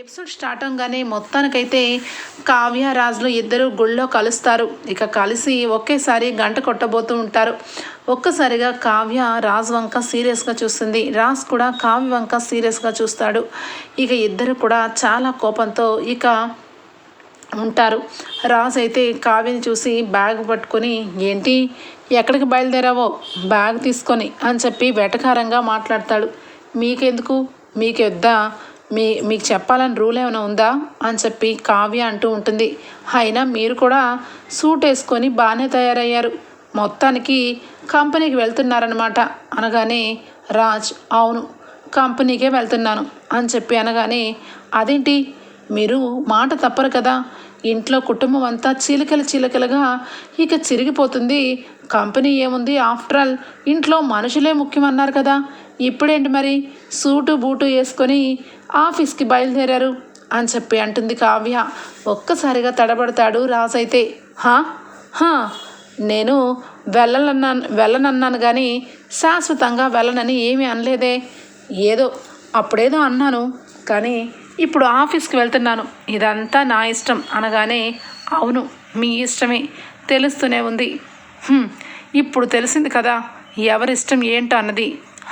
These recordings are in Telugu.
ఎపిసోడ్ స్టార్ట్ అవగానే మొత్తానికైతే కావ్య రాజులు ఇద్దరు గుళ్ళో కలుస్తారు. ఇక కలిసి ఒకేసారి గంట కొట్టబోతూ ఉంటారు. ఒక్కసారిగా కావ్య రాజు వంక సీరియస్గా చూస్తుంది. రాజ్ కూడా కావ్య వంక సీరియస్గా చూస్తాడు. ఇక ఇద్దరు కూడా చాలా కోపంతో ఇక ఉంటారు. రాజు అయితే కావ్యని చూసి బ్యాగ్ పట్టుకొని ఏంటి? ఎక్కడికి బయలుదేరావో? బ్యాగ్ తీసుకొని అని చెప్పి వెటకారంగా మాట్లాడతాడు. మీకెందుకు? మీకు వద్దా మీ మీకు చెప్పాలని రూల్ ఏమైనా ఉందా? అని చెప్పి కావ్య అంటూ ఉంటుంది. అయినా మీరు కూడా సూట్ వేసుకొని బాగానే తయారయ్యారు. మొత్తానికి కంపెనీకి వెళ్తున్నారనమాట అనగానే రాజ్ అవును కంపెనీకే వెళ్తున్నాను అని చెప్పి అనగానే అదేంటి? మీరు మాట తప్పరు కదా. ఇంట్లో కుటుంబం అంతా చీలికలు చీలికలుగా ఇక చిరిగిపోతుంది. కంపెనీ ఏముంది? ఆఫ్టర్ ఆల్ ఇంట్లో మనుషులే ముఖ్యమన్నారు కదా. ఇప్పుడేంటి మరి? సూటు బూటు వేసుకొని ఆఫీస్కి బయలుదేరారు అని చెప్పి అంటుంది కావ్య. ఒక్కసారిగా తడబడతాడు రాజైతే హా? హా? నేను వెళ్ళనన్నాను వెళ్ళనన్నాను కానీ శాశ్వతంగా వెళ్ళనని ఏమీ అనలేదే. ఏదో అప్పుడేదో అన్నాను. కానీ ఇప్పుడు ఆఫీస్కి వెళ్తున్నాను. ఇదంతా నా ఇష్టం అనగానే అవును మీ ఇష్టమే తెలుస్తూనే ఉంది. ఇప్పుడు తెలిసింది కదా ఎవరిష్టం ఏంటో అన్నది.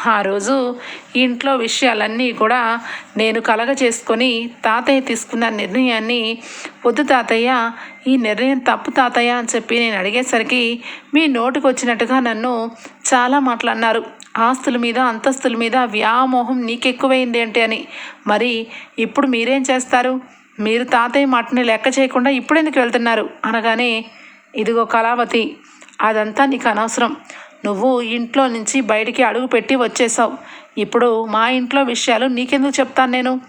ఆ రోజు ఇంట్లో విషయాలన్నీ కూడా నేను కలగ చేసుకొని తాతయ్య తీసుకున్న నిర్ణయాన్ని వద్దు తాతయ్య ఈ నిర్ణయం తప్పు తాతయ్య అని చెప్పి నేను అడిగేసరికి మీ నోటికి వచ్చినట్టుగా నన్ను చాలా మాట్లాడినారు. ఆస్తుల మీద అంతస్తుల మీద వ్యామోహం నీకెక్కువైంది ఏంటి అని. మరి ఇప్పుడు మీరేం చేస్తారు? మీరు తాతయ్య మాటని లెక్క చేయకుండా ఇప్పుడెందుకు వెళ్తున్నారు? అనగానే ఇదిగో కళావతి అదంతా నీకు అనవసరం నువ్వు ఇంట్లో నుంచి బయటికి అడుగు పెట్టి వచ్చేసావు ఇప్పుడు మా ఇంట్లో విషయాలు నీకెందుకు చెప్తాను నేను?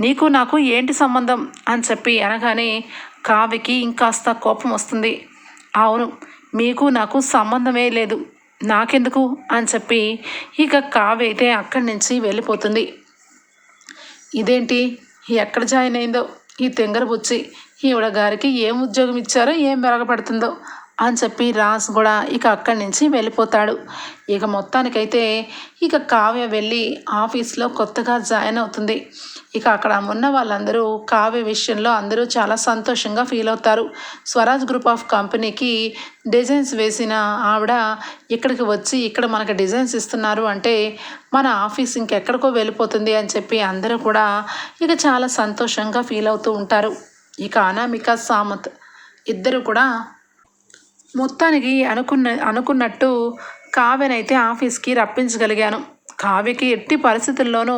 నీకు నాకు ఏంటి సంబంధం? అని చెప్పి అనగానే కావ్యకి ఇంకాస్త కోపం వస్తుంది. అవును మీకు నాకు సంబంధమే లేదు. నాకెందుకు? అని చెప్పి ఇక కావైతే అయితే అక్కడి నుంచి వెళ్ళిపోతుంది. ఇదేంటి? ఎక్కడ జాయిన్ అయిందో? ఈ తెంగరబుచ్చి ఈవిడ గారికి ఏం ఉద్యోగం ఇచ్చారో ఏం మెరగపడుతుందో? అని చెప్పి రాజు కూడా ఇక అక్కడి నుంచి వెళ్ళిపోతాడు. ఇక మొత్తానికైతే ఇక కావ్య వెళ్ళి ఆఫీస్లో కొత్తగా జాయిన్ అవుతుంది. ఇక అక్కడ ఉన్న వాళ్ళందరూ కావ్య విషయంలో అందరూ చాలా సంతోషంగా ఫీల్ అవుతారు. స్వరాజ్ గ్రూప్ ఆఫ్ కంపెనీకి డిజైన్స్ వేసిన ఆవిడ ఇక్కడికి వచ్చి ఇక్కడ మనకు డిజైన్స్ ఇస్తున్నారు అంటే మన ఆఫీస్ ఇంకెక్కడికో వెళ్ళిపోతుంది అని చెప్పి అందరూ కూడా ఇక చాలా సంతోషంగా ఫీల్ అవుతూ ఉంటారు. ఇక అనామిక సామత్ ఇద్దరు కూడా మొత్తానికి అనుకున్న అనుకున్నట్టు కావ్యనైతే ఆఫీస్కి రప్పించగలిగాను. కావ్యకి ఎట్టి పరిస్థితుల్లోనూ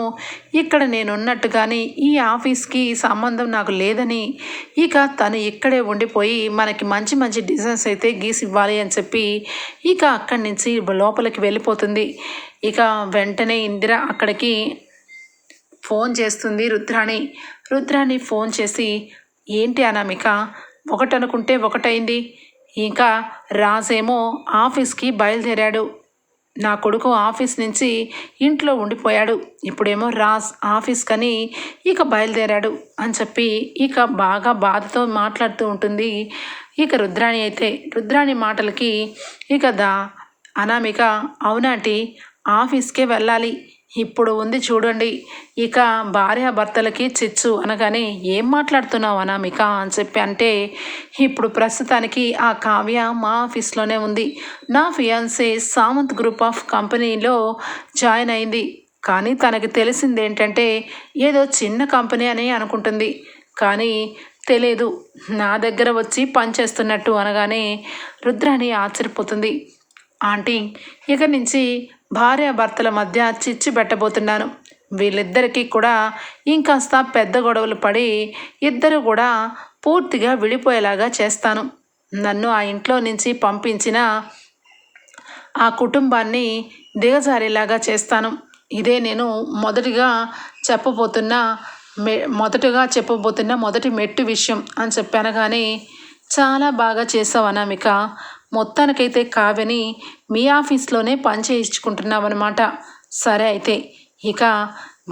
ఇక్కడ నేనున్నట్టుగాని ఈ ఆఫీస్కి సంబంధం నాకు లేదని ఇక తను ఇక్కడే ఉండిపోయి మనకి మంచి మంచి డిజైన్స్ అయితే గీసి ఇవ్వాలి అని చెప్పి ఇక అక్కడి నుంచి లోపలికి వెళ్ళిపోతుంది. ఇక వెంటనే ఇందిర అక్కడికి ఫోన్ చేస్తుంది రుద్రాణి. రుద్రాణి ఫోన్ చేసి ఏంటి అనామిక? ఒకటి అనుకుంటే ఒకటైంది ఇంకా రాజేమో ఆఫీస్కి బయలుదేరాడు. నా కొడుకు ఆఫీస్ నుంచి ఇంట్లో ఉండిపోయాడు. ఇప్పుడేమో రాజ్ ఆఫీస్ కని ఇక బయలుదేరాడు అని చెప్పి ఇక బాగా బాధతో మాట్లాడుతూ ఉంటుంది. ఇక రుద్రాణి అయితే రుద్రాణి మాటలకి ఇక దా అనామిక అవునాటి ఆఫీస్కే వెళ్ళాలి. ఇప్పుడు ఉంది చూడండి. ఇక భార్యాభర్తలకి చిచ్చు అనగానే ఏం మాట్లాడుతున్నావు అనామిక అని చెప్పి అంటే ఇప్పుడు ప్రస్తుతానికి ఆ కావ్య మా ఆఫీస్లోనే ఉంది. నా ఫియాన్సే సామంత్ గ్రూప్ ఆఫ్ కంపెనీలో జాయిన్ అయింది. కానీ తనకి తెలిసింది ఏంటంటే ఏదో చిన్న కంపెనీ అని అనుకుంటుంది. కానీ తెలియదు నా దగ్గర వచ్చి పనిచేస్తున్నట్టు అనగానే రుద్రాణి ఆశ్చర్యపోతుంది. ఆంటీ ఇక నుంచి భార్యాభర్తల మధ్య చిచ్చు పెట్టబోతున్నాను. వీళ్ళిద్దరికీ కూడా ఇంకాస్త పెద్ద గొడవలు పడి ఇద్దరు కూడా పూర్తిగా విడిపోయేలాగా చేస్తాను. నన్ను ఆ ఇంట్లో నుంచి పంపించిన ఆ కుటుంబాన్ని దిగజారేలాగా చేస్తాను. ఇదే నేను మొదటిగా చెప్పబోతున్న మె మొదటగా చెప్పబోతున్న మొదటి మెట్టు విషయం అని చెప్పాను కానీ చాలా బాగా చేసావు అనామిక. మొత్తానికైతే కావ్యని మీ ఆఫీస్లోనే పని చేయించుకుంటున్నావన్నమాట. సరే అయితే ఇక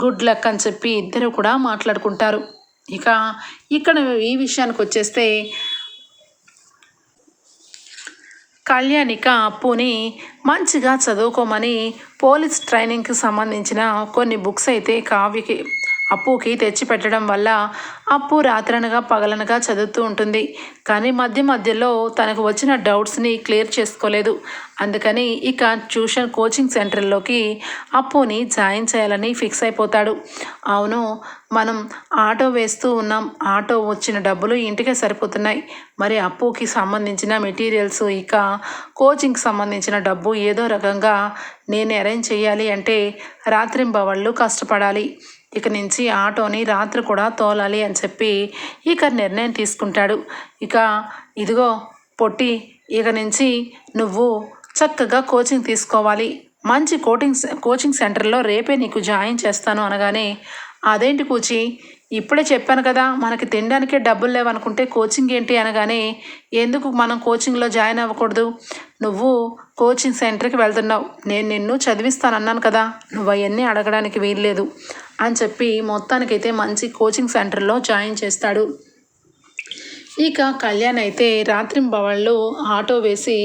గుడ్ లక్ అని చెప్పి ఇద్దరు కూడా మాట్లాడుకుంటారు. ఇక ఇక్కడ ఈ విషయానికి వచ్చేస్తే కళ్యాణిక అప్పుని మంచిగా చదువుకోమని పోలీస్ ట్రైనింగ్కి సంబంధించిన కొన్ని బుక్స్ అయితే కావ్యకి అప్పుకి తెచ్చి పెట్టడం వల్ల అప్పు రాత్రనగా పగలనగా చదువుతూ ఉంటుంది. కానీ మధ్య మధ్యలో తనకు వచ్చిన డౌట్స్ని క్లియర్ చేసుకోలేదు. అందుకని ఇక ట్యూషన్ కోచింగ్ సెంటర్లోకి అప్పుని జాయిన్ చేయాలని ఫిక్స్ అయిపోతాడు. అవును మనం ఆటో వేస్తూ ఉన్నాం. ఆటో వచ్చిన డబ్బులు ఇంటికే సరిపోతున్నాయి. మరి అప్పుకి సంబంధించిన మెటీరియల్స్ ఇక కోచింగ్కి సంబంధించిన డబ్బు ఏదో రకంగా నేను అరేంజ్ చేయాలి అంటే రాత్రింబవళ్ళు కష్టపడాలి. ఇక నుంచి ఆటోని రాత్రి కూడా తోలాలి అని చెప్పి ఇక నిర్ణయం తీసుకుంటాడు. ఇక ఇదిగో పొట్టి ఇక నుంచి నువ్వు చక్కగా కోచింగ్ తీసుకోవాలి. మంచి కోచింగ్ కోచింగ్ సెంటర్లో రేపే నీకు జాయిన్ చేస్తాను అనగానే అదేంటి కూచి ఇప్పుడే చెప్పాను కదా మనకి తినడానికే డబ్బులు లేవనుకుంటే కోచింగ్ ఏంటి అనగానే ఎందుకు మనం కోచింగ్లో జాయిన్ అవ్వకూడదు? నువ్వు కోచింగ్ సెంటర్కి వెళ్తున్నావు. నేను నిన్ను చదివిస్తానన్నాను కదా నువ్వు అవన్నీ అడగడానికి వీల్లేదు అని చెప్పి మొత్తానికైతే మంచి కోచింగ్ సెంటర్లో జాయిన్ చేస్తాడు. ఇక కళ్యాణ్ అయితే రాత్రింబవళ్ళు ఆటో వేసి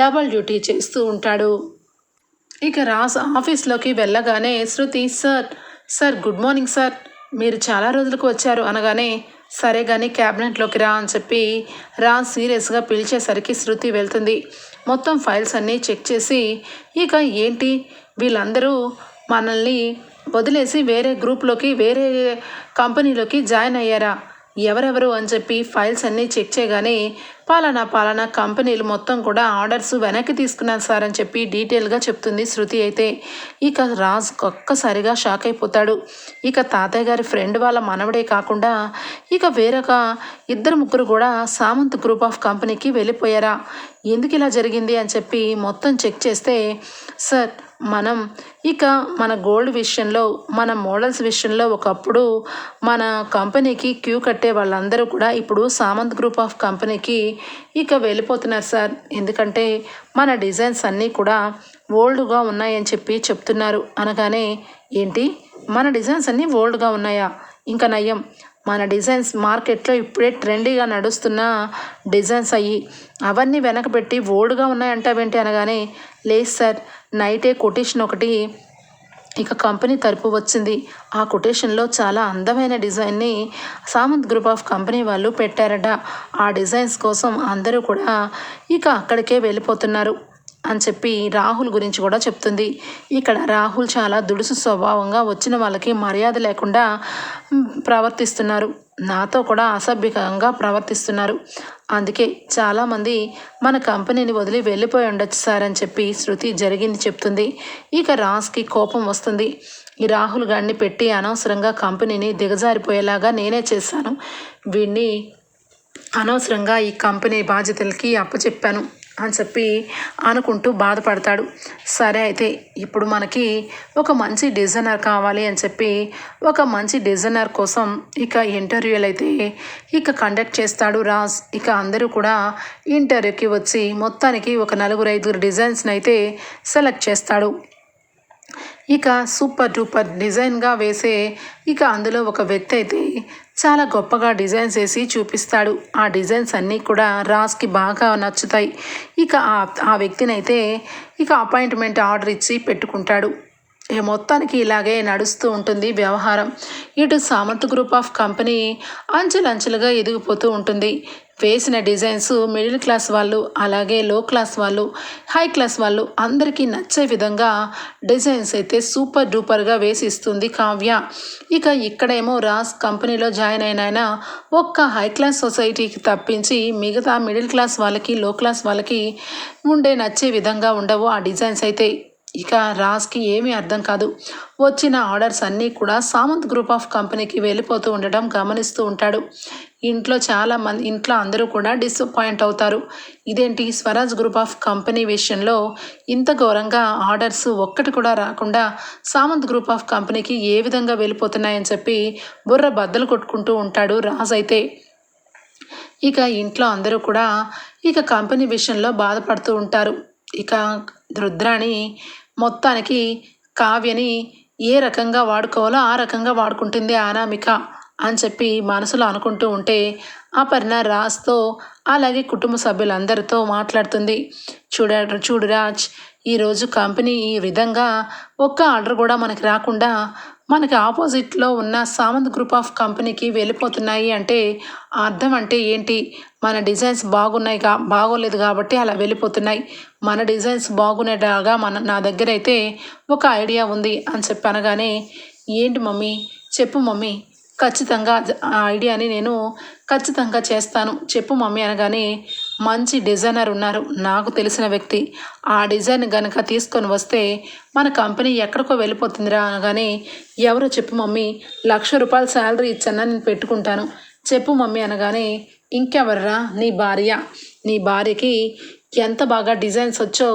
డబల్ డ్యూటీ చేస్తూ ఉంటాడు. ఇక రాస్ ఆఫీస్లోకి వెళ్ళగానే Shruti sir sir good morning sir. మీరు చాలా రోజులకు వచ్చారు అనగానే సరే కానీ క్యాబినెట్లోకి రా అని చెప్పి రా సీరియస్గా పిలిచేసరికి శృతి వెళ్తుంది. మొత్తం ఫైల్స్ అన్నీ చెక్ చేసి ఇక ఏంటి? వీళ్ళందరూ మనల్ని వదిలేసి వేరే గ్రూప్లోకి వేరే కంపెనీలోకి జాయిన్ అయ్యారా? ఎవరెవరు అని చెప్పి ఫైల్స్ అన్నీ చెక్ చేయగానే పాలనా పాలనా కంపెనీలు మొత్తం కూడా ఆర్డర్స్ వెనక్కి తీసుకున్నాను సార్ అని చెప్పి డీటెయిల్గా చెప్తుంది శృతి అయితే. ఇక రాజ్ ఒక్కసారిగా షాక్ అయిపోతాడు. ఇక తాతయ్య గారి ఫ్రెండ్ వాళ్ళ మనవడే కాకుండా ఇక వేరొక ఇద్దరు ముగ్గురు కూడా సామంత్ గ్రూప్ ఆఫ్ కంపెనీకి వెళ్ళిపోయారా? ఎందుకు ఇలా జరిగింది అని చెప్పి మొత్తం చెక్ చేస్తే సార్ మనం ఇక మన గోల్డ్ విషయంలో మన మోడల్స్ విషయంలో ఒకప్పుడు మన కంపెనీకి క్యూ కట్టే వాళ్ళందరూ కూడా ఇప్పుడు సామంత్ గ్రూప్ ఆఫ్ కంపెనీకి ఇక వెళ్ళిపోతున్నారు సార్. ఎందుకంటే మన డిజైన్స్ అన్నీ కూడా ఓల్డ్గా ఉన్నాయని చెప్పి చెప్తున్నారు. అనగానే ఏంటి? మన డిజైన్స్ అన్నీ ఓల్డ్గా ఉన్నాయా? ఇంకా నయం మన డిజైన్స్ మార్కెట్లో ఇప్పుడే ట్రెండీగా నడుస్తున్న డిజైన్స్ అయ్యి అవన్నీ వెనకబెట్టి ఓల్డ్గా ఉన్నాయంటావేంటి అనగానే లేదు సార్. నైటే కొటేషన్ ఒకటి ఇక కంపెనీ తరపు వచ్చింది. ఆ కొటేషన్లో చాలా అందమైన డిజైన్ని సామంత్ గ్రూప్ ఆఫ్ కంపెనీ వాళ్ళు పెట్టారట. ఆ డిజైన్స్ కోసం అందరూ కూడా ఇక అక్కడికే వెళ్ళిపోతున్నారు అని చెప్పి రాహుల్ గురించి కూడా చెప్తుంది. ఇక్కడ రాహుల్ చాలా దుడుసు స్వభావంగా వచ్చిన వాళ్ళకి మర్యాద లేకుండా ప్రవర్తిస్తున్నారు. నాతో కూడా అసభ్యకంగా ప్రవర్తిస్తున్నారు. అందుకే చాలామంది మన కంపెనీని వదిలి వెళ్ళిపోయి ఉండొచ్చు సార్ అని చెప్పి శృతి జరిగింది చెప్తుంది. ఇక రాస్కి కోపం వస్తుంది. ఈ రాహుల్ గారిని పెట్టి అనవసరంగా కంపెనీని దిగజారిపోయేలాగా నేనే చేశాను. వీడిని అనవసరంగా ఈ కంపెనీ బాధ్యతలకి అప్పచెప్పాను. అని చెప్పి అనుకుంటూ బాధపడతాడు. సరే అయితే ఇప్పుడు మనకి ఒక మంచి డిజైనర్ కావాలి అని చెప్పి ఒక మంచి డిజైనర్ కోసం ఇక ఇంటర్వ్యూలు అయితే ఇక కండక్ట్ చేస్తాడు రాజ్. ఇక అందరూ కూడా ఇంటర్వ్యూకి వచ్చి మొత్తానికి ఒక నలుగురు ఐదుగురు డిజైన్స్ని అయితే సెలెక్ట్ చేస్తాడు. ఇక సూపర్ డూపర్ డిజైన్గా వేసే ఇక అందులో ఒక వ్యక్తి అయితే చాలా గొప్పగా డిజైన్స్ వేసి చూపిస్తాడు. ఆ డిజైన్స్ అన్నీ కూడా రాస్కి బాగా నచ్చుతాయి. ఇక ఆ ఆ వ్యక్తినైతే ఇక అపాయింట్మెంట్ ఆర్డర్ ఇచ్చి పెట్టుకుంటాడు. మొత్తానికి ఇలాగే నడుస్తూ ఉంటుంది వ్యవహారం. ఇటు సామంత్ గ్రూప్ ఆఫ్ కంపెనీ అంచెలంచెలుగా ఎదిగిపోతూ ఉంటుంది. వేసిన డిజైన్స్ మిడిల్ క్లాస్ వాళ్ళు అలాగే లో క్లాస్ వాళ్ళు హై క్లాస్ వాళ్ళు అందరికీ నచ్చే విధంగా డిజైన్స్ అయితే సూపర్ డూపర్గా వేసిస్తుంది కావ్య. ఇక ఇక్కడేమో రాస్ కంపెనీలో జాయిన్ అయిన ఒక్క హై క్లాస్ సొసైటీకి తప్పించి మిగతా మిడిల్ క్లాస్ వాళ్ళకి లో క్లాస్ వాళ్ళకి ఉండే నచ్చే విధంగా ఉండవు ఆ డిజైన్స్ అయితే. ఇక రాజ్కి ఏమీ అర్థం కాదు. వచ్చిన ఆర్డర్స్ అన్నీ కూడా సామంత్ గ్రూప్ ఆఫ్ కంపెనీకి వెళ్ళిపోతూ ఉండడం గమనిస్తూ ఉంటాడు. ఇంట్లో చాలా మంది ఇంట్లో అందరూ కూడా డిసప్పాయింట్ అవుతారు. ఇదేంటి? స్వరాజ్ గ్రూప్ ఆఫ్ కంపెనీ విషయంలో ఇంత ఘోరంగా ఆర్డర్స్ ఒక్కటి కూడా రాకుండా సామంత్ గ్రూప్ ఆఫ్ కంపెనీకి ఏ విధంగా వెళ్ళిపోతున్నాయని చెప్పి బుర్ర బద్దలు కొట్టుకుంటూ ఉంటాడు రాజ్ అయితే. ఇక ఇంట్లో అందరూ కూడా ఇక కంపెనీ విషయంలో బాధపడుతూ ఉంటారు. ఇక రుద్రాణి మొత్తానికి కావ్యని ఏ రకంగా వాడుకోవాలో ఆ రకంగా వాడుకుంటుంది అనామిక. అని చెప్పి మనసులో అనుకుంటూ ఉంటే అపర్ణ రాజ్తో అలాగే కుటుంబ సభ్యులందరితో మాట్లాడుతుంది. చూడ చూడు రాజ్ ఈరోజు కంపెనీ ఈ విధంగా ఒక్క ఆర్డర్ కూడా మనకి రాకుండా మనకి ఆపోజిట్లో ఉన్న సామంత్ గ్రూప్ ఆఫ్ కంపెనీకి వెళ్ళిపోతున్నాయి అంటే అర్థం అంటే ఏంటి? మన డిజైన్స్ బాగున్నాయి కా బాగోలేదు కాబట్టి అలా వెళ్ళిపోతున్నాయి. మన డిజైన్స్ బాగునేలాగా మన నా దగ్గర అయితే ఒక ఐడియా ఉంది అని చెప్పి అనగానే ఏంటి మమ్మీ? చెప్పు మమ్మీ. ఖచ్చితంగా ఆ ఐడియాని నేను ఖచ్చితంగా చేస్తాను. చెప్పు మమ్మీ అనగానే మంచి డిజైనర్ ఉన్నారు. నాకు తెలిసిన వ్యక్తి. ఆ డిజైన్ కనుక తీసుకొని వస్తే మన కంపెనీ ఎక్కడికో వెళ్ళిపోతుందిరా అనగానే ఎవరో చెప్పు మమ్మీ లక్ష రూపాయల శాలరీ ఇచ్చన్నా నేను పెట్టుకుంటాను. చెప్పు మమ్మీ అనగానే ఇంకెవర్రా? నీ భార్య. నీ భార్యకి ఎంత బాగా డిజైన్స్ వచ్చో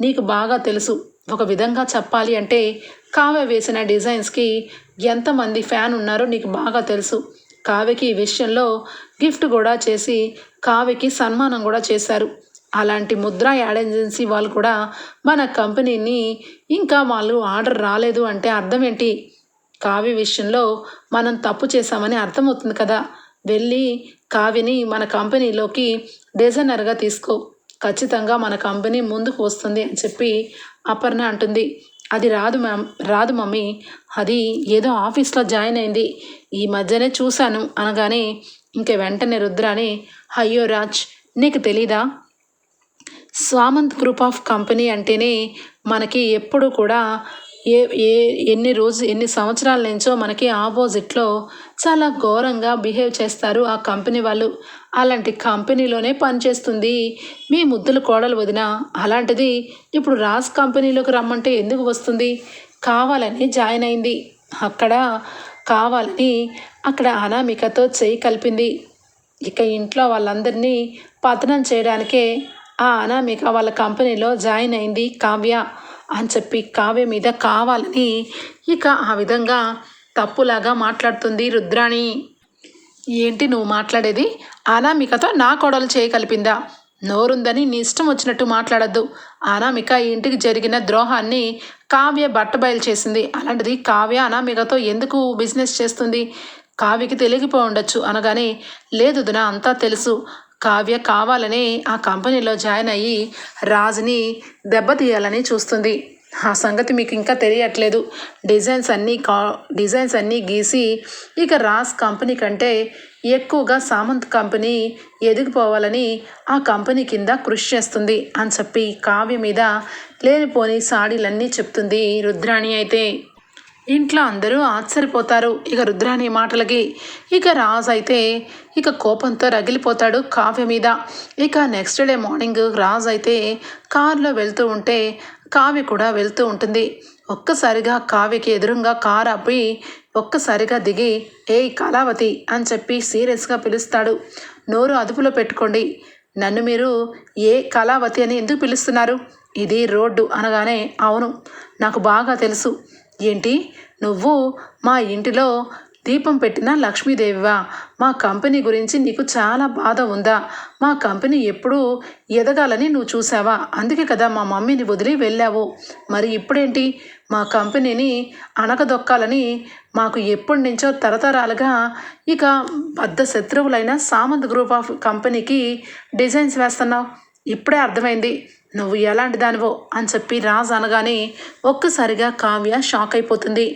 నీకు బాగా తెలుసు. ఒక విధంగా చెప్పాలి అంటే కావ్య వేసిన డిజైన్స్కి ఎంతమంది ఫ్యాన్ ఉన్నారో నీకు బాగా తెలుసు. కావ్యకి ఈ విషయంలో గిఫ్ట్ కూడా చేసి కావ్యకి సన్మానం కూడా చేశారు. అలాంటి ముద్రా యాడ్ ఏజెన్సీ వాళ్ళు కూడా మన కంపెనీని ఇంకా వాళ్ళు ఆర్డర్ రాలేదు అంటే అర్థం ఏంటి? కావ్య విషయంలో మనం తప్పు చేశామని అర్థమవుతుంది కదా. వెళ్ళి కావ్యని మన కంపెనీలోకి డిజైనర్గా తీసుకో. ఖచ్చితంగా మన కంపెనీ ముందుకు వస్తుంది అని చెప్పి అపర్ణ అంటుంది. అది రాదు మ్యామ్ రాదు మమ్మీ. అది ఏదో ఆఫీస్లో జాయిన్ అయింది. ఈ మధ్యనే చూశాను అనగానే ఇంక వెంటనే రుద్రాని అయ్యో రాజ్ నీకు తెలీదా? సామంత్ గ్రూప్ ఆఫ్ కంపెనీ అంటేనే మనకి ఎప్పుడు కూడా ఏ ఏ ఎన్ని రోజు ఎన్ని సంవత్సరాల నుంచో మనకి ఆపోజిట్లో చాలా ఘోరంగా బిహేవ్ చేస్తారు ఆ కంపెనీ వాళ్ళు. అలాంటి కంపెనీలోనే పనిచేస్తుంది. మీ ముద్దుల కోడలు వదిన అలాంటిది ఇప్పుడు రాజ్ కంపెనీలోకి రమ్మంటే ఎందుకు వస్తుంది? కావాలని జాయిన్ అయింది. అక్కడ కావాలని అక్కడ అనామికతో చేయి కలిపింది. ఇక ఇంట్లో వాళ్ళందరినీ పతనం చేయడానికే ఆ అనామిక వాళ్ళ కంపెనీలో జాయిన్ అయింది కావ్య అని చెప్పి కావ్య మీద కావాలని ఇక ఆ విధంగా తప్పులాగా మాట్లాడుతుంది రుద్రాణి. ఏంటి నువ్వు మాట్లాడేది? అనామికతో నా కోడలు చేయగలిపిందా నోరుందని నీ ఇష్టం వచ్చినట్టు మాట్లాడద్దు. అనామిక ఈ ఇంటికి జరిగిన ద్రోహాన్ని కావ్య బట్టబయలు చేసింది. అలాంటిది కావ్య అనామికతో ఎందుకు బిజినెస్ చేస్తుంది? కావ్యకి తెలిగిపో ఉండొచ్చు అనగానే లేదు దున అంతా తెలుసు. కావ్య కావాలని ఆ కంపెనీలో జాయిన్ అయ్యి రాజుని దెబ్బతీయాలని చూస్తుంది. ఆ సంగతి మీకు ఇంకా తెలియట్లేదు. డిజైన్స్ అన్నీ కా డిజైన్స్ అన్నీ గీసి ఇక రాజ్ కంపెనీ కంటే ఎక్కువగా సామంత్ కంపెనీ ఎదిగిపోవాలని ఆ కంపెనీ కింద కృషి చేస్తుంది అని చెప్పి కావ్య మీద లేనిపోని సాడీలన్నీ చెప్తుంది రుద్రాణి అయితే. ఇంట్లో అందరూ ఆశ్చర్యపోతారు. ఇక రుద్రాణి మాటలకి ఇక రాజ్ అయితే ఇక కోపంతో రగిలిపోతాడు కావ్య మీద. ఇక నెక్స్ట్ డే మార్నింగ్ రాజ్ అయితే కారులో వెళ్తూ ఉంటే కావ్య కూడా వెళ్తూ ఉంటుంది. ఒక్కసారిగా కావ్యకి ఎదురుగా కారు ఆపి ఒక్కసారిగా దిగి ఏయ్ కళావతి అని చెప్పి సీరియస్గా పిలుస్తాడు. నోరు అదుపులో పెట్టుకోండి. నన్ను మీరు ఏ కళావతి అని ఎందుకు పిలుస్తున్నారు? ఇది రోడ్డు అనగానే అవును నాకు బాగా తెలుసు. ఏంటి? నువ్వు మా ఇంటిలో దీపం పెట్టిన లక్ష్మీదేవివా మా కంపెనీ గురించి నీకు చాలా బాధ ఉందా? మా కంపెనీ ఎప్పుడూ ఎదగాలని నువ్వు చూసావా అందుకే కదా మా మమ్మీని వదిలి వెళ్ళావు. మరి ఇప్పుడేంటి? మా కంపెనీని అణగదొక్కాలని మాకు ఎప్పటి నుంచో తరతరాలుగా ఇక బద్ద శత్రువులైన సామంత్ గ్రూప్ ఆఫ్ కంపెనీకి డిజైన్స్ వేస్తున్నావు. ఇప్పుడే అర్థమైంది. నువ్వు ఎలాంటి దానివో అని చెప్పి రాజు అనగానే ఒక్కసారిగా కావ్య షాక్ అయిపోతుంది.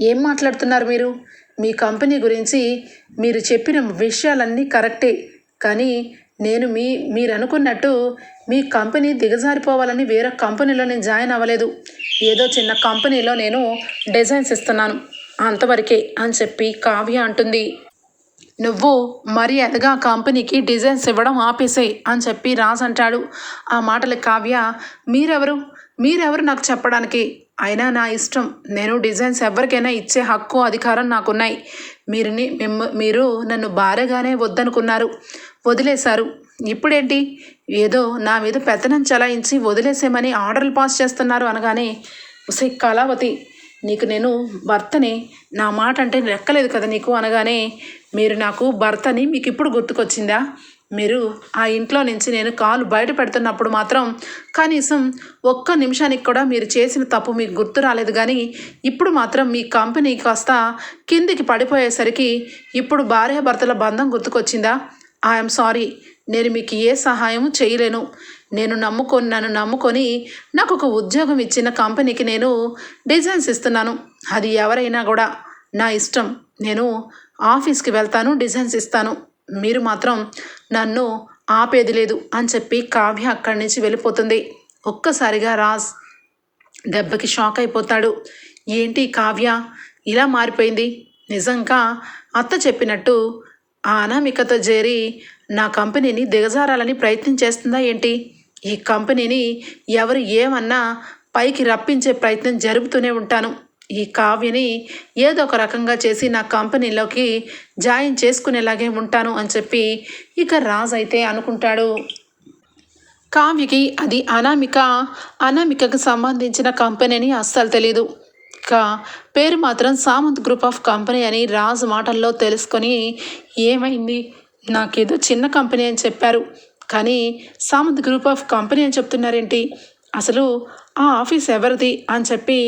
ఏం మాట్లాడుతున్నారు మీరు? మీ కంపెనీ గురించి మీరు చెప్పిన విషయాలన్నీ కరెక్టే. కానీ నేను మీ మీరు అనుకున్నట్టు మీ కంపెనీ దిగజారిపోవాలని వేరే కంపెనీలో నేను జాయిన్ అవ్వలేదు. ఏదో చిన్న కంపెనీలో నేను డిజైన్స్ ఇస్తున్నాను. అంతవరకే అని చెప్పి కావ్య అంటుంది. నువ్వు మర్యాదగా కంపెనీకి డిజైన్స్ ఇవ్వడం ఆపేసే అని చెప్పి రాజ్ అంటాడు. ఆ మాటలు కావ్య మీరెవరు? మీరెవరు నాకు చెప్పడానికి? అయినా నా ఇష్టం. నేను డిజైన్స్ ఎవరికైనా ఇచ్చే హక్కు అధికారం నాకున్నాయి. మీరుని మిమ్మ మీరు నన్ను భార్యగానే వద్దనుకున్నారు. వదిలేశారు. ఇప్పుడేంటి? ఏదో నా మీద పెత్తనం చలాయించి వదిలేసేమని ఆర్డర్లు పాస్ చేస్తున్నారు అనగానే ఉసే కళావతి నీకు నేను భర్తని నా మాట అంటే లెక్కలేదు కదా నీకు? అనగానే మీరు నాకు భర్తని మీకు ఇప్పుడు గుర్తుకొచ్చిందా? మీరు ఆ ఇంట్లో నుంచి నేను కాలు బయట పెడుతున్నప్పుడు మాత్రం కనీసం ఒక్క నిమిషానికి కూడా మీరు చేసిన తప్పు మీకు గుర్తు రాలేదు కానీ ఇప్పుడు మాత్రం మీ కంపెనీ కాస్త కిందికి పడిపోయేసరికి ఇప్పుడు భార్యాభర్తల బంధం గుర్తుకొచ్చిందా? ఐఎమ్ సారీ నేను మీకు ఏ సహాయం చేయలేను. నేను నమ్ముకొని నన్ను నమ్ముకొని నాకు ఒక ఉద్యోగం ఇచ్చిన కంపెనీకి నేను డిజైన్స్ ఇస్తున్నాను. అది ఎవరైనా కూడా నా ఇష్టం. నేను ఆఫీస్కి వెళ్తాను డిజైన్స్ ఇస్తాను. మీరు మాత్రం నన్ను ఆపేది లేదు అని చెప్పి కావ్య అక్కడి నుంచి వెళ్ళిపోతుంది. ఒక్కసారిగా రాజ్ దెబ్బకి షాక్ అయిపోతాడు. ఏంటి కావ్య? ఇలా మారిపోయింది. నిజంగా అత్త చెప్పినట్టు ఆ అనామికతో చేరి నా కంపెనీని దిగజారాలని ప్రయత్నం చేస్తుందా ఏంటి? ఈ కంపెనీని ఎవరు ఏమన్నా పైకి రప్పించే ప్రయత్నం జరుపుతూనే ఉంటాను. ఈ కావ్యని ఏదో ఒక రకంగా చేసి నా కంపెనీలోకి జాయిన్ చేసుకునేలాగే ఉంటాను అని చెప్పి ఇక రాజ్ అయితే అనుకుంటాడు. కావ్యకి అది అనామిక అనామికకు సంబంధించిన కంపెనీ అని అస్సలు తెలీదు. ఇక పేరు మాత్రం సామంత్ గ్రూప్ ఆఫ్ కంపెనీ అని రాజు మాటల్లో తెలుసుకొని ఏమైంది? నాకేదో చిన్న కంపెనీ అని చెప్పారు. కానీ సామంత్ గ్రూప్ ఆఫ్ కంపెనీ అని చెప్తున్నారేంటి? అసలు ఆ ఆఫీస్ ఎవరిది అని చెప్పి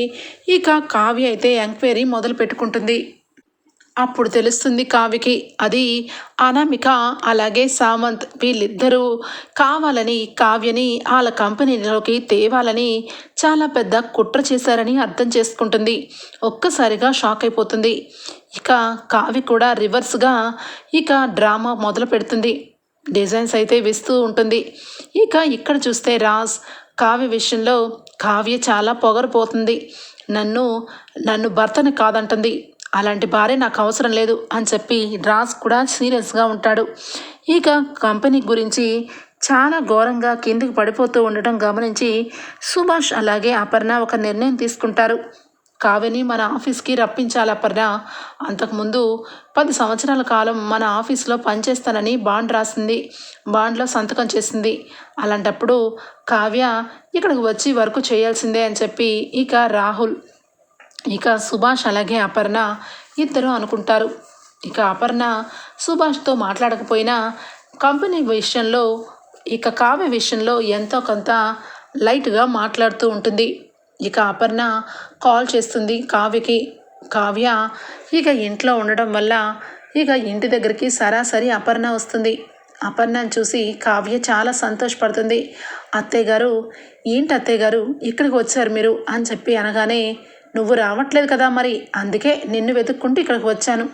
ఇక కావ్య అయితే ఎంక్వైరీ మొదలు పెట్టుకుంటుంది. అప్పుడు తెలుస్తుంది కావ్యకి అది అనామిక అలాగే సామంత్ వీళ్ళిద్దరూ కావాలని కావ్యని వాళ్ళ కంపెనీలోకి తేవాలని చాలా పెద్ద కుట్ర చేశారని అర్థం చేసుకుంటుంది. ఒక్కసారిగా షాక్ అయిపోతుంది. ఇక కావ్య కూడా రివర్స్గా ఇక డ్రామా మొదలు పెడుతుంది. డిజైన్స్ అయితే వేస్తూ ఉంటుంది. ఇక ఇక్కడ చూస్తే రాజ్ కావ్య విషయంలో కావ్య చాలా పొగరపోతుంది. నన్ను నన్ను భర్తని కాదంటుంది. అలాంటి భార్య నాకు అవసరం లేదు అని చెప్పి రాజ్ కూడా సీరియస్గా ఉంటాడు. ఇక కంపెనీ గురించి చాలా ఘోరంగా కిందికి పడిపోతూ ఉండటం గమనించి సుభాష్ అలాగే అపర్ణ ఒక నిర్ణయం తీసుకుంటారు. కావ్యని మన ఆఫీస్కి రప్పించాలి అపర్ణ అంతకుముందు పది సంవత్సరాల కాలం మన ఆఫీస్లో పనిచేస్తానని బాండ్ రాసింది. బాండ్లో సంతకం చేసింది. అలాంటప్పుడు కావ్య ఇక్కడికి వచ్చి వర్క్ చేయాల్సిందే అని చెప్పి ఇక రాహుల్ ఇక సుభాష్ అలాగే అపర్ణ ఇద్దరు అనుకుంటారు. ఇక అపర్ణ సుభాష్తో మాట్లాడకపోయినా కంపెనీ విషయంలో ఇక కావ్య విషయంలో ఎంతో కొంత లైట్గా మాట్లాడుతూ ఉంటుంది. ఇక అపర్ణ కాల్ చేస్తుంది కావ్యకి. కావ్య ఇక ఇంట్లో ఉండడం వల్ల ఇక ఇంటి దగ్గరికి సరాసరి అపర్ణ వస్తుంది. అపర్ణను చూసి కావ్య చాలా సంతోషపడుతుంది. అత్తయ్య గారు ఏంటి అత్తయ్య గారు ఇక్కడికి వచ్చారు మీరు? అని చెప్పి అనగానే నువ్వు రావట్లేదు కదా మరి అందుకే నిన్ను వెతుక్కుంటూ ఇక్కడికి వచ్చాను.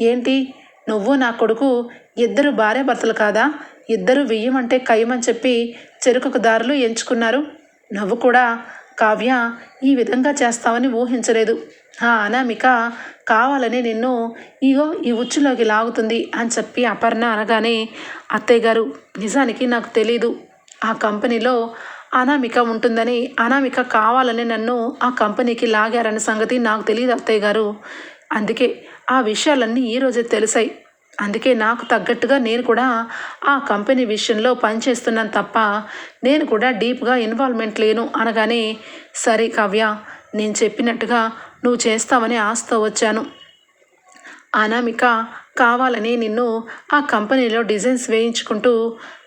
ఏంటి? నువ్వు నా కొడుకు ఇద్దరు భార్యాభర్తలు కాదా? ఇద్దరు వెయ్యమంటే కయ్యమని చెప్పి చెరుకుకు దారులు ఎంచుకున్నారు. నువ్వు కూడా కావ్య ఈ విధంగా చేస్తావని ఊహించలేదు. ఆ అనామిక కావాలని నిన్ను ఇగో ఈ ఉచ్చులోకి లాగుతుంది అని చెప్పి అపర్ణ అనగానే అత్తయ్య గారు నిజానికి నాకు తెలీదు. ఆ కంపెనీలో అనామిక ఉంటుందని అనామిక కావాలని నన్ను ఆ కంపెనీకి లాగారన్న సంగతి నాకు తెలియదు అత్తయ్య గారు. అందుకే ఆ విషయాలన్నీ ఈరోజే తెలిసాయి. అందుకే నాకు తగ్గట్టుగా నేను కూడా ఆ కంపెనీ విషయంలో పనిచేస్తున్నాను తప్ప నేను కూడా డీప్గా ఇన్వాల్వ్మెంట్ లేను అనగానే సరే కావ్య నేను చెప్పినట్టుగా నువ్వు చేస్తావని ఆశతో వచ్చాను. అనామిక కావాలని నిన్ను ఆ కంపెనీలో డిజైన్స్ వేయించుకుంటూ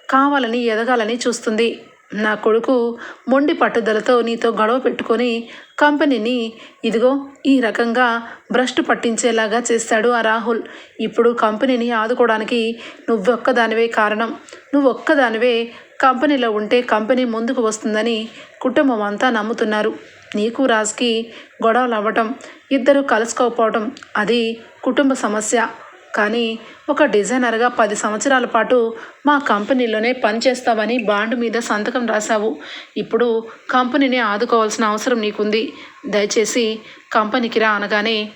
కావాలని ఎదగాలని చూస్తుంది. నా కొడుకు మొండి పట్టుదలతో నీతో గొడవ పెట్టుకొని కంపెనీని ఇదిగో ఈ రకంగా భ్రష్టు పట్టించేలాగా చేస్తాడు ఆ రాహుల్. ఇప్పుడు కంపెనీని ఆదుకోవడానికి నువ్వొక్కదానివే కారణం. నువ్వొక్కదానివే కంపెనీలో ఉంటే కంపెనీ ముందుకు వస్తుందని కుటుంబం అంతా నమ్ముతున్నారు. నీకు రాజ్కి గొడవలు అవ్వటం ఇద్దరు కలుసుకోకపోవటం అది కుటుంబ సమస్య. కానీ ఒక డిజైనర్గా పది సంవత్సరాల పాటు మా కంపెనీలోనే పనిచేస్తావని బాండ్ మీద సంతకం రాశావు. ఇప్పుడు కంపెనీని ఆదుకోవాల్సిన అవసరం నీకుంది. దయచేసి కంపెనీకి రా అనగానే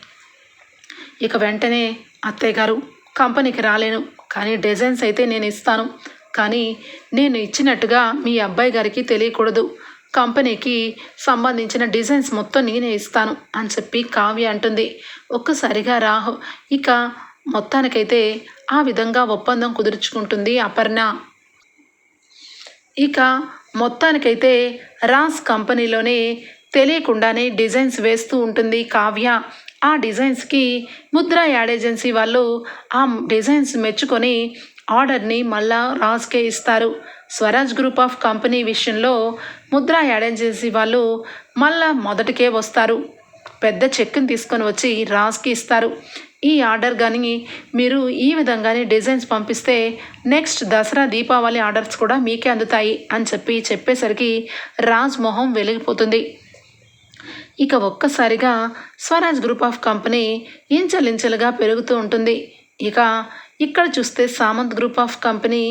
ఇక వెంటనే అత్తయ్య గారు కంపెనీకి రాలేను. కానీ డిజైన్స్ అయితే నేను ఇస్తాను. కానీ నేను ఇచ్చినట్టుగా మీ అబ్బాయి గారికి తెలియకూడదు. కంపెనీకి సంబంధించిన డిజైన్స్ మొత్తం నేనే ఇస్తాను అని చెప్పి కావ్య అంటుంది. ఒక్కసారిగా రాహు ఇక మొత్తానికైతే ఆ విధంగా ఒప్పందం కుదుర్చుకుంటుంది అపర్ణ. ఇక మొత్తానికైతే రాస్ కంపెనీలోనే తెలియకుండానే డిజైన్స్ వేస్తూ ఉంటుంది కావ్య. ఆ డిజైన్స్కి ముద్రా యాడ్ ఏజెన్సీ వాళ్ళు ఆ డిజైన్స్ మెచ్చుకొని ఆర్డర్ని మళ్ళా రాస్కే ఇస్తారు. స్వరాజ్ గ్రూప్ ఆఫ్ కంపెనీ విషయంలో ముద్రా యాడ్ ఏజెన్సీ వాళ్ళు మళ్ళా మొదటికే వస్తారు. పెద్ద చెక్ని తీసుకొని వచ్చి రాజ్కి ఇస్తారు. ఈ ఆర్డర్ కానీ మీరు ఈ విధంగానే డిజైన్స్ పంపిస్తే నెక్స్ట్ దసరా దీపావళి ఆర్డర్స్ కూడా మీకే అందుతాయి అని చెప్పి చెప్పేసరికి రాజ్ మొహం వెలిగిపోతుంది. ఇక ఒక్కసారిగా స్వరాజ్ గ్రూప్ ఆఫ్ కంపెనీ ఇంచలించలుగా పెరుగుతూ ఉంటుంది. ఇక ఇక్కడ చూస్తే Samanth group of company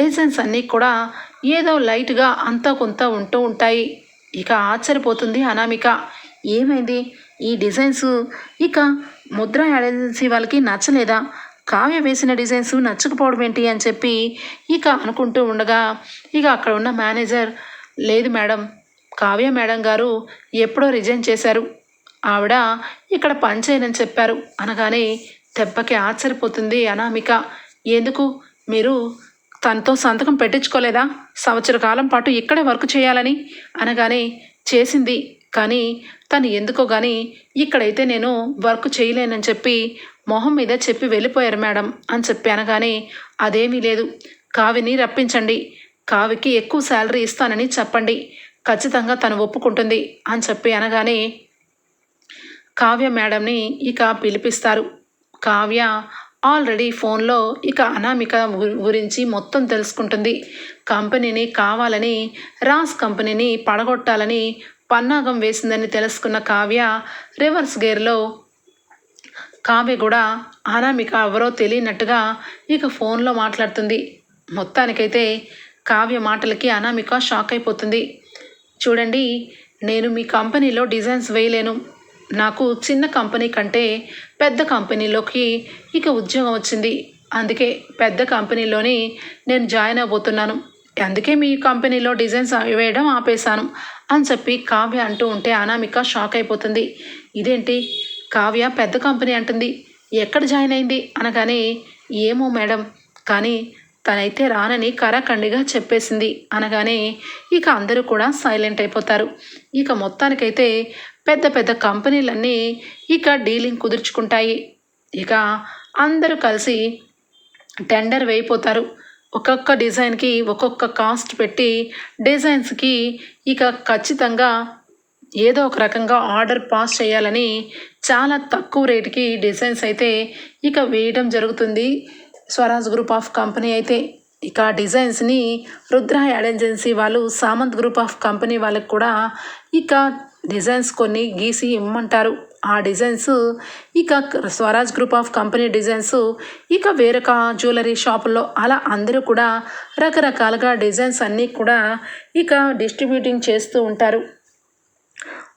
designs అన్నీ కూడా ఏదో లైట్గా అంతా కొంత ఉంటూ ఉంటాయి. ఇక ఆశ్చర్యపోతుంది అనామిక. ఏమైంది? ఈ డిజైన్స్? ఇక ముద్ర ఏజెన్సీ వాళ్ళకి నచ్చలేదా? కావ్య వేసిన డిజైన్స్ నచ్చకపోవడం ఏంటి అని చెప్పి ఇక అనుకుంటూ ఉండగా ఇక అక్కడ ఉన్న మేనేజర్ లేదు మేడం కావ్య మేడం గారు ఎప్పుడో రిజైన్ చేశారు. ఆవిడ ఇక్కడ పనిచేయనని చెప్పారు. అనగానే దెబ్బకి ఆశ్చర్యపోతుంది అనామిక. ఎందుకు? మీరు తనతో సంతకం పెట్టించుకోలేదా? సంవత్సర కాలం పాటు ఇక్కడే వర్క్ చేయాలని? అనగానే చేసింది. కానీ తను ఎందుకో కానీ ఇక్కడైతే నేను వర్క్ చేయలేనని చెప్పి మొహం మీద చెప్పి వెళ్ళిపోయారు మేడం అని చెప్పి అనగానే అదేమీ లేదు. కావిని రప్పించండి. కావికి ఎక్కువ శాలరీ ఇస్తానని చెప్పండి. ఖచ్చితంగా తను ఒప్పుకుంటుంది అని చెప్పి అనగానే కావ్య మేడంని ఇక పిలిపిస్తారు. కావ్య ఆల్రెడీ ఫోన్లో ఇక అనామిక గురించి మొత్తం తెలుసుకుంటుంది. కంపెనీని కావాలని రాస్ కంపెనీని పడగొట్టాలని పన్నాగం వేసిందని తెలుసుకున్న కావ్య రివర్స్ గేర్లో కావ్య కూడా అనామిక ఎవరో తెలియనట్టుగా ఇక ఫోన్లో మాట్లాడుతుంది. మొత్తానికైతే కావ్య మాటలకి అనామిక షాక్ అయిపోతుంది. చూడండి నేను మీ కంపెనీలో డిజైన్స్ వేయలేను. నాకు చిన్న కంపెనీ కంటే పెద్ద కంపెనీలోకి ఇక ఉద్యోగం వచ్చింది. అందుకే పెద్ద కంపెనీలోని నేను జాయిన్ అవబోతున్నాను. అందుకే మీ కంపెనీలో డిజైన్స్ వేయడం ఆపేశాను. అని చెప్పి కావ్య అంటూ ఉంటే అనామిక షాక్ అయిపోతుంది. ఇదేంటి? కావ్య పెద్ద కంపెనీ అంటుంది. ఎక్కడ జాయిన్ అయింది? అనగానే ఏమో మేడం కానీ తనైతే రానని కరాఖండిగా చెప్పేసింది. అనగానే ఇక అందరూ కూడా సైలెంట్ అయిపోతారు. ఇక మొత్తానికైతే పెద్ద పెద్ద కంపెనీలన్నీ ఇక డీలింగ్ కుదుర్చుకుంటాయి. ఇక అందరూ కలిసి టెండర్ వేయిపోతారు. ఒక్కొక్క డిజైన్కి ఒక్కొక్క కాస్ట్ పెట్టి డిజైన్స్కి ఇక ఖచ్చితంగా ఏదో ఒక రకంగా ఆర్డర్ పాస్ చేయాలని చాలా తక్కువ రేటుకి డిజైన్స్ అయితే ఇక వేయడం జరుగుతుంది. స్వరాజ్ గ్రూప్ ఆఫ్ కంపెనీ అయితే ఇక డిజైన్స్ని రుద్ర ఏజెన్సీ వాళ్ళు సామంత్ గ్రూప్ ఆఫ్ కంపెనీ వాళ్ళకి కూడా ఇక డిజైన్స్ కొన్ని గీసి ఇమ్మంటారు. ఆ డిజైన్స్ ఇక Swaraj group of company designs ఇక వేరొక జ్యువెలరీ షాపుల్లో అలా అందరూ కూడా రకరకాలుగా డిజైన్స్ అన్నీ కూడా ఇక డిస్ట్రిబ్యూటింగ్ చేస్తూ ఉంటారు.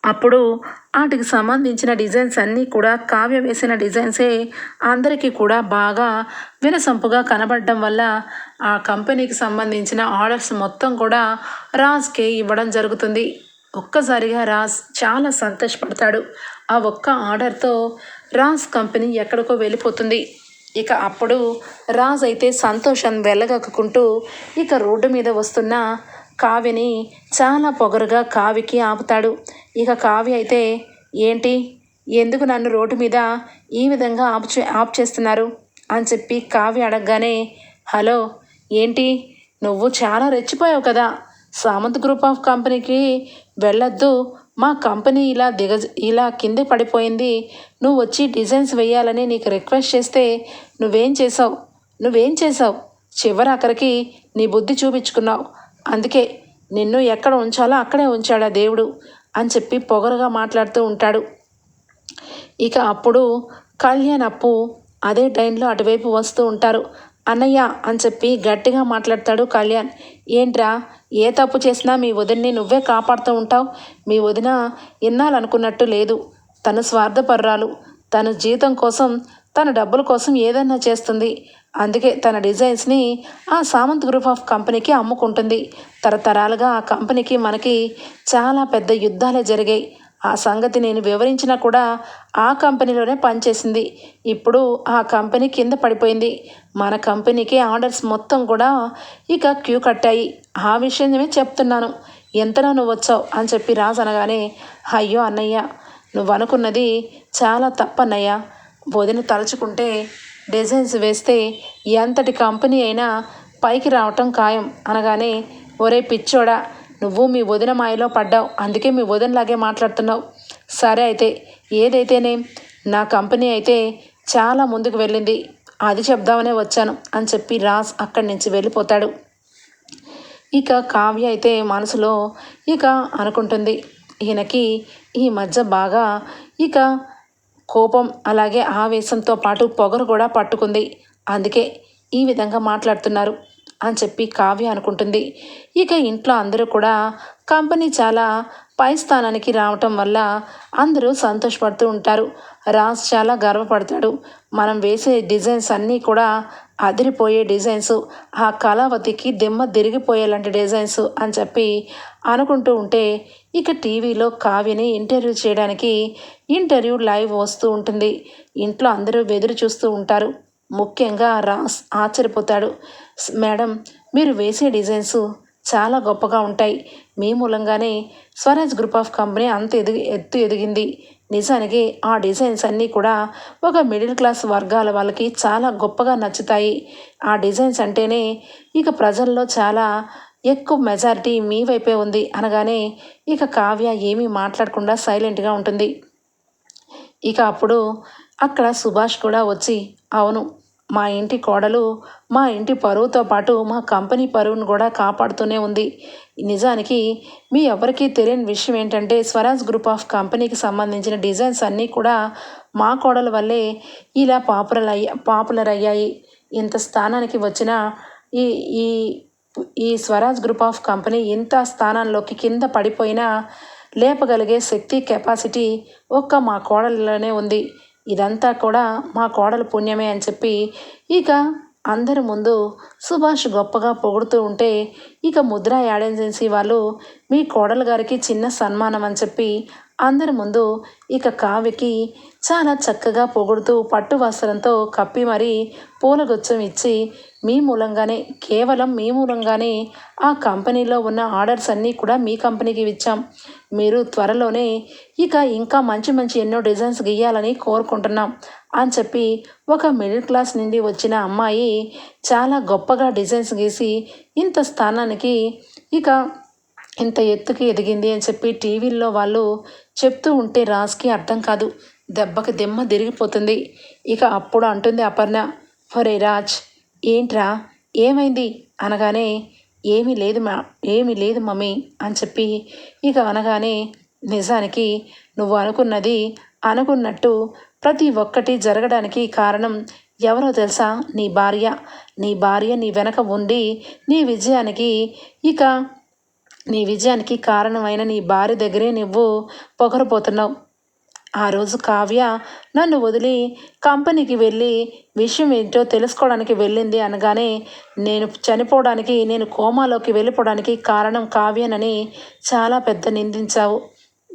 అప్పుడు వాటికి సంబంధించిన డిజైన్స్ అన్నీ కూడా కావ్య వేసిన డిజైన్సే అందరికీ కూడా బాగా వినసొంపుగా కనబడడం వల్ల ఆ కంపెనీకి సంబంధించిన ఆర్డర్స్ మొత్తం కూడా రాజ్కే ఇవ్వడం జరుగుతుంది. ఒక్కసారిగా రాజ్ చాలా సంతోషపడతాడు. ఆ ఒక్క ఆర్డర్తో రాజ్ కంపెనీ ఎక్కడికో వెళ్ళిపోతుంది. ఇక అప్పుడు రాజ్ అయితే సంతోషం వెళ్ళగక్కుంటూ ఇక రోడ్డు మీద వస్తున్న కావ్యని చాలా పొగరుగా కావికి ఆపుతాడు. ఇక కావ్య అయితే ఏంటి? ఎందుకు నన్ను రోడ్డు మీద ఈ విధంగా ఆపు ఆప్ ఆపు చేస్తున్నారు? అని చెప్పి కావ్య అడగగానే హలో ఏంటి? నువ్వు చాలా రెచ్చిపోయావు కదా. సామంత్ గ్రూప్ ఆఫ్ కంపెనీకి వెళ్ళొద్దు. మా కంపెనీ ఇలా దిగ ఇలా కింద పడిపోయింది. నువ్వు వచ్చి డిజైన్స్ వేయాలని నీకు రిక్వెస్ట్ చేస్తే నువ్వేం చేసావు? నువ్వేం చేసావు? చివరి అక్కడికి నీ బుద్ధి చూపించుకున్నావు. అందుకే నిన్ను ఎక్కడ ఉంచాలో అక్కడే ఉంచాడా దేవుడు అని చెప్పి పొగరుగా మాట్లాడుతూ ఉంటాడు. ఇక అప్పుడు కళ్యాణ్ అప్పు అదే టైంలో అటువైపు వస్తూ ఉంటారు. అన్నయ్య అని చెప్పి గట్టిగా మాట్లాడతాడు కళ్యాణ్. ఏంట్రా ఏ తప్పు చేసినా మీ వదిన్ని నువ్వే కాపాడుతూ ఉంటావు. మీ వదిన ఇన్నాలనుకున్నట్టు లేదు. తన స్వార్థపర్రాలు. తన జీతం కోసం తన డబ్బుల కోసం ఏదైనా చేస్తుంది. అందుకే తన డిజైన్స్ని ఆ సామంత్ గ్రూప్ ఆఫ్ కంపెనీకి అమ్ముకుంటుంది. తరతరాలుగా ఆ కంపెనీకి మనకి చాలా పెద్ద యుద్ధాలే జరిగాయి. ఆ సంగతి నేను వివరించినా కూడా ఆ కంపెనీలోనే పనిచేసింది. ఇప్పుడు ఆ కంపెనీ కింద పడిపోయింది. మన కంపెనీకి ఆర్డర్స్ మొత్తం కూడా ఇక క్యూ కట్టాయి. ఆ విషయమే చెప్తున్నాను. ఎంతనో నువ్వు వచ్చావు అని చెప్పి రాజు అనగానే అయ్యో అన్నయ్య నువ్వు అనుకున్నది చాలా తప్పన్నయ్య. వదిన తలుచుకుంటే డిజైన్స్ వేస్తే ఎంతటి కంపెనీ అయినా పైకి రావటం ఖాయం. అనగానే ఒరే పిచ్చోడా నువ్వు మీ వదిన మాయలో పడ్డావు. అందుకే మీ వదినలాగే మాట్లాడుతున్నావు. సరే అయితే ఏదైతేనే నా కంపెనీ అయితే చాలా ముందుకు వెళ్ళింది. అది చెప్దామనే వచ్చాను అని చెప్పి రాజ్ అక్కడి నుంచి వెళ్ళిపోతాడు. ఇక కావ్య అయితే మనసులో ఇక అనుకుంటుంది. ఈయనకి ఈ మధ్య బాగా ఇక కోపం అలాగే ఆవేశంతో పాటు పొగరు కూడా పట్టుకుంది. అందుకే ఈ విధంగా మాట్లాడుతున్నారు అని చెప్పి కావ్య అనుకుంటుంది. ఇక ఇంట్లో అందరూ కూడా కంపెనీ చాలా పై స్థానానికి రావటం వల్ల అందరూ సంతోషపడుతూ ఉంటారు. రాజ్ చాలా గర్వపడతాడు మనం వేసే డిజైన్స్ అన్నీ కూడా అదిరిపోయే డిజైన్స్. ఆ కళావతికి దిమ్మ తిరిగిపోయేలాంటి డిజైన్స్ అని చెప్పి అనుకుంటూ ఉంటే ఇక టీవీలో కావ్యని ఇంటర్వ్యూ చేయడానికి ఇంటర్వ్యూ లైవ్ వస్తూ ఉంటుంది. ఇంట్లో అందరూ ఎదురు చూస్తూ ఉంటారు. ముఖ్యంగా రాస్ ఆశ్చర్యపోతాడు. మేడం మీరు వేసే డిజైన్స్ చాలా గొప్పగా ఉంటాయి. మీ మూలంగానే స్వరాజ్ గ్రూప్ ఆఫ్ కంపెనీ అంత ఎదిగి ఎత్తు ఎదిగింది. నిజానికి ఆ డిజైన్స్ అన్నీ కూడా ఒక మిడిల్ క్లాస్ వర్గాల వాళ్ళకి చాలా గొప్పగా నచ్చుతాయి. ఆ డిజైన్స్ అంటేనే ఇక ప్రజల్లో చాలా ఎక్కువ మెజారిటీ మీ వైపే ఉంది అనగానే ఇక కావ్య ఏమీ మాట్లాడకుండా సైలెంట్గా ఉంటుంది. ఇక అప్పుడు అక్కడ సుభాష్ కూడా వచ్చి అవును మా ఇంటి కోడలు మా ఇంటి పరువుతో పాటు మా కంపెనీ పరువును కూడా కాపాడుతూనే ఉంది. నిజానికి మీ ఎవరికీ తెలియని విషయం ఏంటంటే స్వరాజ్ గ్రూప్ ఆఫ్ కంపెనీకి సంబంధించిన డిజైన్స్ అన్నీ కూడా మా కోడల వల్లే ఇలా పాపులర్ అయ్యా పాపులర్ అయ్యాయి ఇంత స్థానానికి వచ్చిన ఈ ఈ ఈ స్వరాజ్ గ్రూప్ ఆఫ్ కంపెనీ ఇంత స్థానంలోకి కింద పడిపోయినా లేపగలిగే శక్తి కెపాసిటీ ఒక్క మా కోడలిలోనే ఉంది. ఇదంతా కూడా మా కోడలు పుణ్యమే అని చెప్పి ఇక అందరి ముందు సుభాష్ గొప్పగా పొగుడుతూ ఉంటే ఇక ముద్ర యాడ్ ఏజెన్సీ వాళ్ళు మీ కోడలు గారికి చిన్న సన్మానం అని చెప్పి అందరి ముందు ఇక కావ్యకి చాలా చక్కగా పొగుడుతూ పట్టు వస్త్రంతో కప్పి మరీ పూలగుచ్చం ఇచ్చి మీ మూలంగానే కేవలం మీ మూలంగానే ఆ కంపెనీలో ఉన్న ఆర్డర్స్ అన్నీ కూడా మీ కంపెనీకి ఇచ్చాం. మీరు త్వరలోనే ఇక ఇంకా మంచి మంచి ఎన్నో డిజైన్స్ గీయాలని కోరుకుంటున్నాం అని చెప్పి ఒక మిడిల్ క్లాస్ నుండి వచ్చిన అమ్మాయి చాలా గొప్పగా డిజైన్స్ గీసి ఇంత స్థానానికి ఇక ఇంత ఎత్తుకి ఎదిగింది అని చెప్పి టీవీల్లో వాళ్ళు చెప్తూ ఉంటే రాజ్కి అర్థం కాదు. దెబ్బకి దిమ్మ తిరిగిపోతుంది. ఇక అప్పుడు అంటుంది అపర్ణ ఫరే రాజ్ ఏంట్రా? ఏమైంది? అనగానే ఏమీ లేదు మా ఏమీ లేదు మమ్మీ అని చెప్పి ఇక అనగానే నిజానికి నువ్వు అనుకున్నది అనుకున్నట్టు ప్రతి ఒక్కటి జరగడానికి కారణం ఎవరో తెలుసా? నీ భార్య. నీ భార్య నీ వెనక ఉండి నీ విజయానికి ఇక నీ విజయానికి కారణమైన నీ భార్య దగ్గరే నువ్వు పొగరపోతున్నావు ఆ రోజు కావ్య నన్ను వదిలి కంపెనీకి వెళ్ళి విషయం ఏంటో తెలుసుకోవడానికి వెళ్ళింది అనగానే నేను చనిపోవడానికి నేను కోమాలోకి వెళ్ళిపోవడానికి కారణం కావ్యనని చాలా పెద్ద నిందించావు.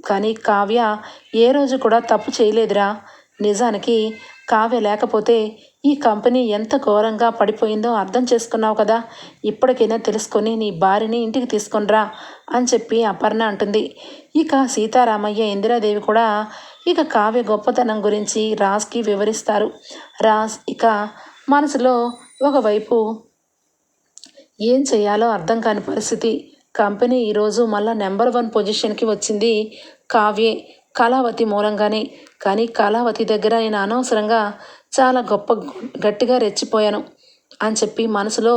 కానీ కావ్య ఏ రోజు కూడా తప్పు చేయలేదురా. నిజానికి కావ్య లేకపోతే ఈ కంపెనీ ఎంత ఘోరంగా పడిపోయిందో అర్థం చేసుకున్నావు కదా. ఇప్పటికైనా తెలుసుకొని నీ భార్యని ఇంటికి తీసుకొనిరా అని చెప్పి అపర్ణ అంటుంది. ఇక సీతారామయ్య ఇందిరాదేవి కూడా ఇక కావ్య గొప్పతనం గురించి రాజ్కి వివరిస్తారు. రాజ్ ఇక మనసులో ఒకవైపు ఏం చేయాలో అర్థం కాని పరిస్థితి. కంపెనీ ఈరోజు మళ్ళా నెంబర్ వన్ పొజిషన్కి వచ్చింది కావ్యే. కళావతి మూలంగానే కానీ కళావతి దగ్గర నేను అనవసరంగా చాలా గొప్ప గట్టిగా రెచ్చిపోయాను అని చెప్పి మనసులో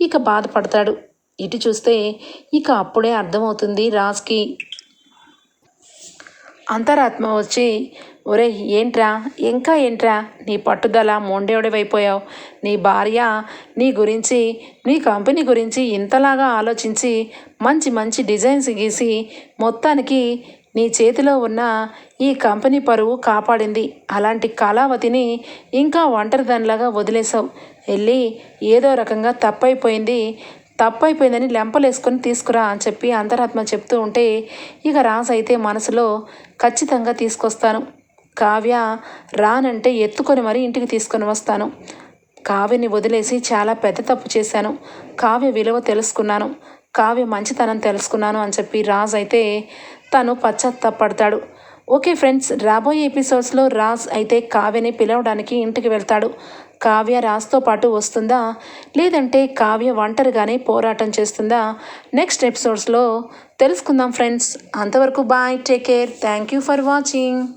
ఇక బాధపడతాడు. ఇటు చూస్తే ఇక అప్పుడే అర్థమవుతుంది రాజ్కి. అంతరాత్మ వచ్చి ఒరే ఏంట్రా? ఇంకా ఏంట్రా? నీ పట్టుదల మొండేవుడివైపోయావు నీ భార్య నీ గురించి నీ కంపెనీ గురించి ఇంతలాగా ఆలోచించి మంచి మంచి డిజైన్స్ గీసి మొత్తానికి నీ చేతిలో ఉన్న ఈ కంపెనీ పరువు కాపాడింది. అలాంటి కళావతిని ఇంకా ఒంటరిదానిలాగా వదిలేశావు. వెళ్ళి ఏదో రకంగా తప్పైపోయింది. తప్పైపోయిందని లెంపలేసుకొని తీసుకురా అని చెప్పి అంతరాత్మ చెప్తూ ఉంటే ఇక రాజు అయితే మనసులో ఖచ్చితంగా తీసుకొస్తాను. కావ్య రానంటే ఎత్తుకొని మరీ ఇంటికి తీసుకొని వస్తాను. కావ్యని వదిలేసి చాలా పెద్ద తప్పు చేశాను. కావ్య విలువ తెలుసుకున్నాను. కావ్య మంచితనం తెలుసుకున్నాను అని చెప్పి రాజు అయితే తను పశ్చాత్తాపడతాడు. ఓకే ఫ్రెండ్స్ రాబోయే ఎపిసోడ్స్లో రాజ్ అయితే కావ్యని పిలవడానికి ఇంటికి వెళ్తాడు. కావ్య రాజ్తో పాటు వస్తుందా? లేదంటే కావ్య ఒంటరిగానే పోరాటం చేస్తుందా? నెక్స్ట్ ఎపిసోడ్స్లో తెలుసుకుందాం ఫ్రెండ్స్. అంతవరకు bye take care. Thank you for watching.